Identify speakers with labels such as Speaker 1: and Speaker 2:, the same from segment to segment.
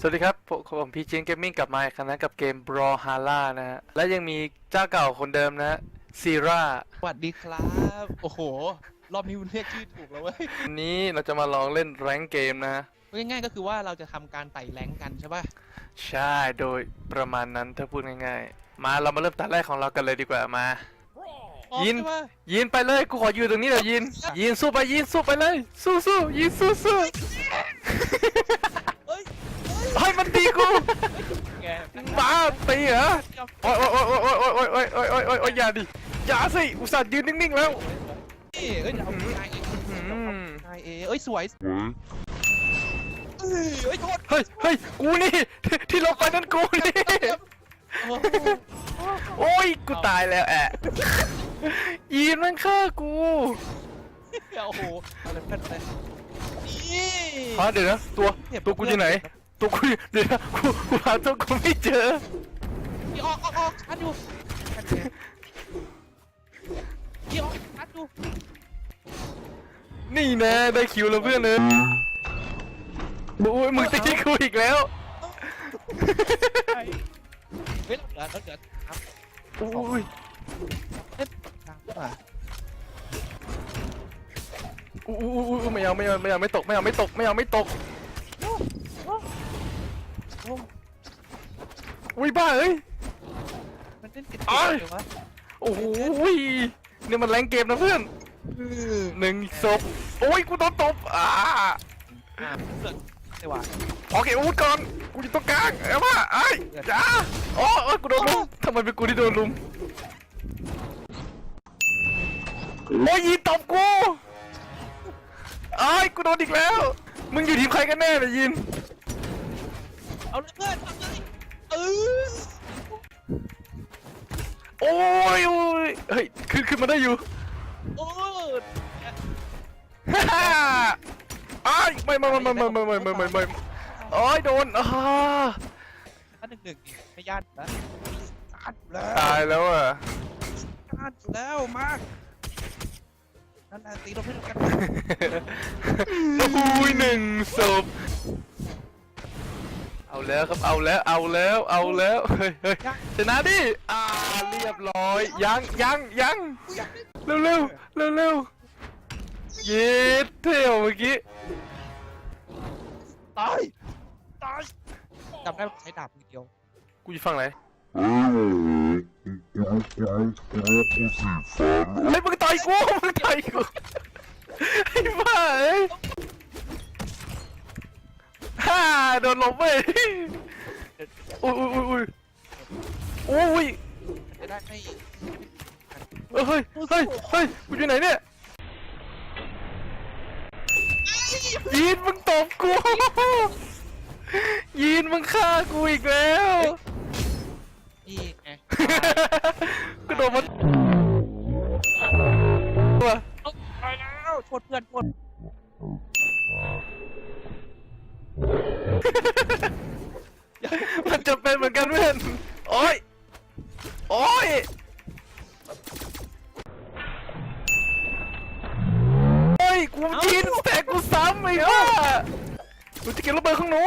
Speaker 1: สวัสดีครับผมผมพีจีนเกมมิ่งกลับมาอีกครั้งนะกับเกม Brawlhalla นะฮะ และยังมีเจ้าเก่าคนเดิมนะซีรา
Speaker 2: สวัสดีครับ โอ้โห รอบนี้คุณเรียกชื่อถูกแล้วเว้ย
Speaker 1: วันนี้เราจะมาลองเล่นแรงเกมนะฮะ
Speaker 2: ง่ายๆก็คือว่าเราจะทำการไต่แรงกันใช่ป่ะ
Speaker 1: ใช่โดยประมาณนั้นถ้าพูดง่ายๆ มาเรามาเริ่มตาแรกของเรากันเลยดีกว่ามา
Speaker 2: อ๋อ
Speaker 1: ยิน
Speaker 2: ใช่ป่ะ
Speaker 1: ยินไปเลยกูขออยู่ตรงนี้เดี๋ยวยิน ยินสู้ไปยินสู้ไปเลย สู้สู้ยินสู้สู้
Speaker 2: เอ้ย
Speaker 1: เฮ้ยมัน ตีกู
Speaker 2: แก
Speaker 1: บ้าตีเหรอโอ๊ยโอ๊ยโอ๊ยโอ๊ยโอ๊ยโอ๊ยโอ๊ยโอ๊ยโอ๊ยโอ๊ยอย่าดิอย่าสิอุตส่าห์ยืนนิ่งๆแล้ว
Speaker 2: นี่เอ้ยเดี๋ยวเอาไอเอไอเอเอ้ยสวยเอ้ยเอ้ยโทษ
Speaker 1: เฮ้ยเฮ้ยกูนี่ที่ลงไปนั่นกูนี่
Speaker 2: โอ้โห
Speaker 1: โอ้ยกูตายแล้วแอะยีนมันฆ่ากู
Speaker 2: โอ้โหอาเลยเพื่อนเลยนี่
Speaker 1: ฮะเดี๋ยวนะตัวตัวกูอยู่ไหน ตัวกูอยู่เดี๋ยวนะกูกูหาตัวกูไม่เจอ
Speaker 2: นี่ออกออกออกชัดอยู่นี่ออกชัดอยู่
Speaker 1: นี่แน่ได้คิวแล้วเพื่อนเลยโอ้ยมึงตีกูอีกแล้ว
Speaker 2: เฮ้ยเราเหลือเราเหลือครับ
Speaker 1: โอ้ย
Speaker 2: เล่นกลางป่ะ
Speaker 1: อู้อู้อู้อู้ไม่เอาไม่เอาไม่เอาไม่ตกไม่เอาไม่ตกไม่เอาไม่ตก อุ้ยบ้าเอ้ย
Speaker 2: มันเล่นติด
Speaker 1: อ้าย
Speaker 2: เลยวะ
Speaker 1: โอ้โหนี่มันแรงเกมนะเพื่อนหนึ่งศพโอ้ยกูโดนตบอ่า
Speaker 2: อ่าเกิดไม่ว่า
Speaker 1: โอเคอูดก่อนกูอยู่ตรงกลางเอ้ว่าไอ้ยจ้าโอ้เอ้ยกูโดนลุมทำไมเป็นกูที่โดนลุมโอ้ยยีนตบกูไอ้ยกูโดนอีกแล้ว มึงอยู่ทีมใครกันแน่เนี่ยยิน
Speaker 2: เอาเลยเพื่อนทำเลยเออ
Speaker 1: โอ้ยโอ้ยเฮ้ยขึ้นขึ้นมาได้อยู่
Speaker 2: โอ้
Speaker 1: ฮ่าฮ่าไอ้ายไม่ไม่ไม่ไม่ไม่ไม่ไม่ไม่ไม่โอ้ยโดนอ่า
Speaker 2: ถ้าหนึ่งหนึ่งไม่ยากนะยากแล้ว
Speaker 1: ตายแล้วอะ
Speaker 2: ยากแล้วมานั่นแหละตีเราไม่ถูกกัน
Speaker 1: อุ้ยหนึ่งศพ เอาแล้วครับเอาแล้วเอาแล้วเอาแล้วเฮ้ยเฮ้ยชนะดิอ่าเรียบร้อย ยังยังยังเร็วเร็วเร็วเร็วเย็ดเท่วเมื่อกี้
Speaker 2: ตายตายจำได้ว่าใช้ดาบมือเดียว
Speaker 1: กูจะฟังไหน
Speaker 3: Eu vou conseguir
Speaker 1: เฮ้ยมึงต่อยกูมึงต่อยกูไอ้บ้าเอ้ยฮ่า โดนลบเว้ยอุ้ยอุ้ยอุ้ยอุ้ย
Speaker 2: จะได้ไม่
Speaker 1: เฮ้ยเฮ้ยเฮ้ยเฮ้ยกูอยู่ไหนเนี่ยยีนมึงตบกูยีนมึงฆ่ากูอีกแล้ว
Speaker 2: นี่ไง
Speaker 1: กูโดนมันว่ะ
Speaker 2: เอาตายแล้วโทษเพื่อนโทษ
Speaker 1: มัน กูจะเก็บระเบิดของหนู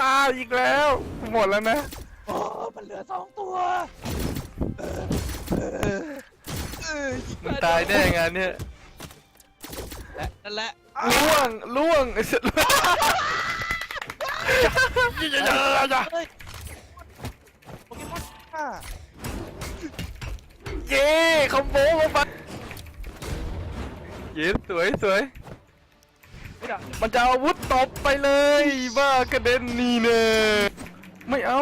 Speaker 1: ตายอีกแล้ว หมดแล้วนะ
Speaker 2: โอ้มันเหลือสองตัว
Speaker 1: มึงตายแน่งานเนี่ย
Speaker 2: และนั่นแหละ
Speaker 1: ล่วงล่วงไอ้สัสอย่าอย่าอย่าอย่า
Speaker 2: เฮ้ยโปเกมอนค่ะ
Speaker 1: เย้คอมโบมาปัดเย้สวยสวย
Speaker 2: ม่ได้
Speaker 1: มันจะเอาอาวุธตบไปเลยบ้ากระเด็นนี่เน่ไม่เอา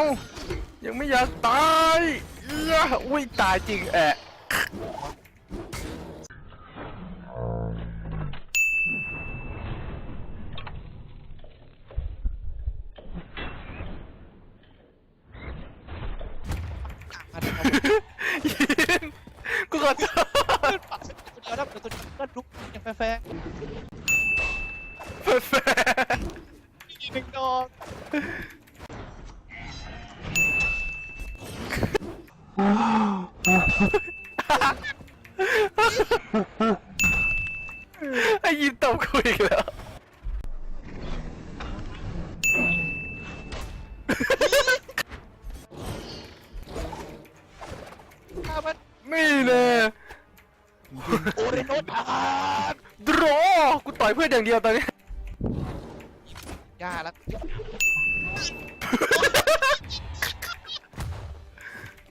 Speaker 1: ยังไม่อยากตายเอี้ยอุ้ยตายจริงแอะยินกูขอโทษ
Speaker 2: ตัวเดียวนะตัวเดียวก็ลุกอย่างแฟร์
Speaker 1: แฟร์
Speaker 2: ๆ
Speaker 1: ไอ้ยินตบกูอีกแล้ว ฆ่านี่เลย
Speaker 2: โอเรนโนทาน
Speaker 1: ดรอกูต่อยเพื่อนอย่างเดียวตอนนี้
Speaker 2: ยาละ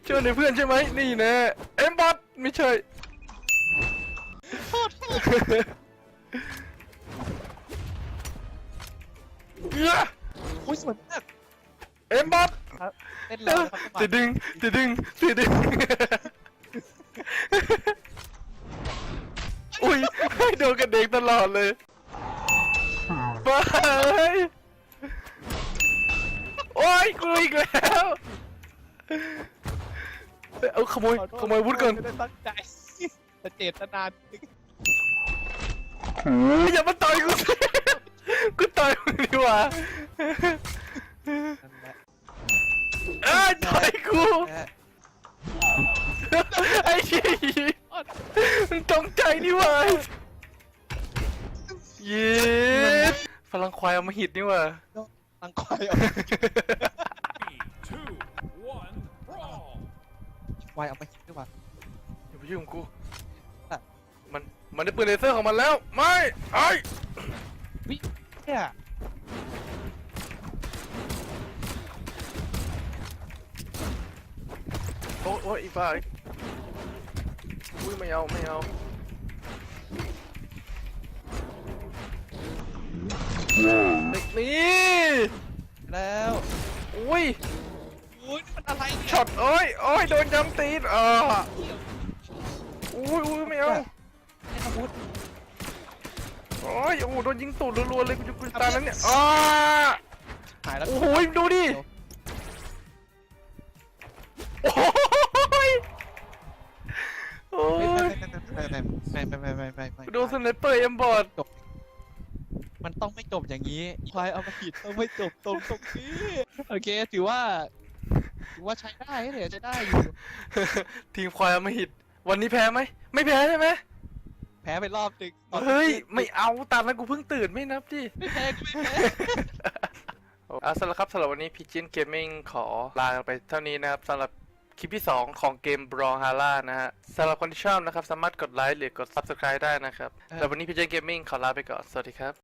Speaker 2: ว
Speaker 1: ช่วยในเพื่อนใช่ไหมนี่แน่เอ็มบอทไม่ใช่เอื้อ
Speaker 2: อุ้ยสวยมาก
Speaker 1: เอ็มบอท
Speaker 2: ครับเล่นแล้วครับ
Speaker 1: ติดดึงติดดึงติดดึงอุ้ยให้โดนกระเด็กตลอดเลยบ้าเฮ้ยโอ้ยกูอีกแล้ว เอาขโมยขโมยวุฒิก่อน
Speaker 2: ไม่ได้ตั้งใจแต่เจตนาจริง
Speaker 1: อย่ามาต่อยกูสิกูต่อยมึงดีกว่า
Speaker 2: นั่นแหละ
Speaker 1: เอ้ยต่อยกู
Speaker 2: แหละ
Speaker 1: ไอ้เชี่ยมึงตรงใจนี่หว่าเย็ดพลังควายเอามาหิดนี่หว่า
Speaker 2: ตั้งควายเอา
Speaker 1: อย่าไปยุ่งกับกู
Speaker 2: อะ
Speaker 1: มันมันได้ปืนเลเซอร์ของมันแล้ว ไม่ไอ้
Speaker 2: วิเนี่ย
Speaker 1: โอ้โอ้ยอีบ้าอุ้ยไม่เอาไม่เอานี่
Speaker 2: แล้ว
Speaker 1: อุ้ย
Speaker 2: อุ้ยนี่มันอะไรเนี่ย
Speaker 1: ช็อตโอ้ยโอ้ยโดนจำตีนอ่า อุ้ยอุ้ยไม่เอา
Speaker 2: ไอ้อาวุธ
Speaker 1: โอ้ยโอ้โหโดนยิงตูดรัวๆเลยกูจะกูจะตายแล้วเนี่ยอ้า
Speaker 2: หายแล้ว
Speaker 1: โอ้โหดูดิโอ้ยโอ้
Speaker 2: ไม่
Speaker 1: ย
Speaker 2: ไม่ไม่ไม่ไม่ไม่ไม่ไม่ไม่
Speaker 1: กูโดนสไนเปอร์เอ็มบอด
Speaker 2: มันต้องไม่จบอย่างนี้ควายเอามาผิดต้องไม่จบตรงตรงนี้โอเคถือว่าถือว่าใช้ได้เดี๋ยวใช้ได้อยู่
Speaker 1: ทีมควายเอามาหิด วันนี้แพ้ไหม ไม่แพ้ใช่ไหม
Speaker 2: แพ้ไปรอบหนึ่ง
Speaker 1: เฮ้ย ไม่เอาตามนั้นกูเพิ่งตื่นไม่นับดิ
Speaker 2: ไม่แพ้ก็ไม่แพ้
Speaker 1: เอาสำหรับครับสำหรับวันนี้พีจินเกมมิ่งขอลาไปเท่านี้นะครับสำหรับคลิปที่ 2 ของเกมบรองฮาร่านะฮะสำหรับคนที่ชอบนะครับ สามารถกดไลค์หรือกด Subscribe ได้นะครับ
Speaker 2: เออ
Speaker 1: แต่วันนี้พีจินเกมมิ่งขอลาไปก่อน สวัสดีครับ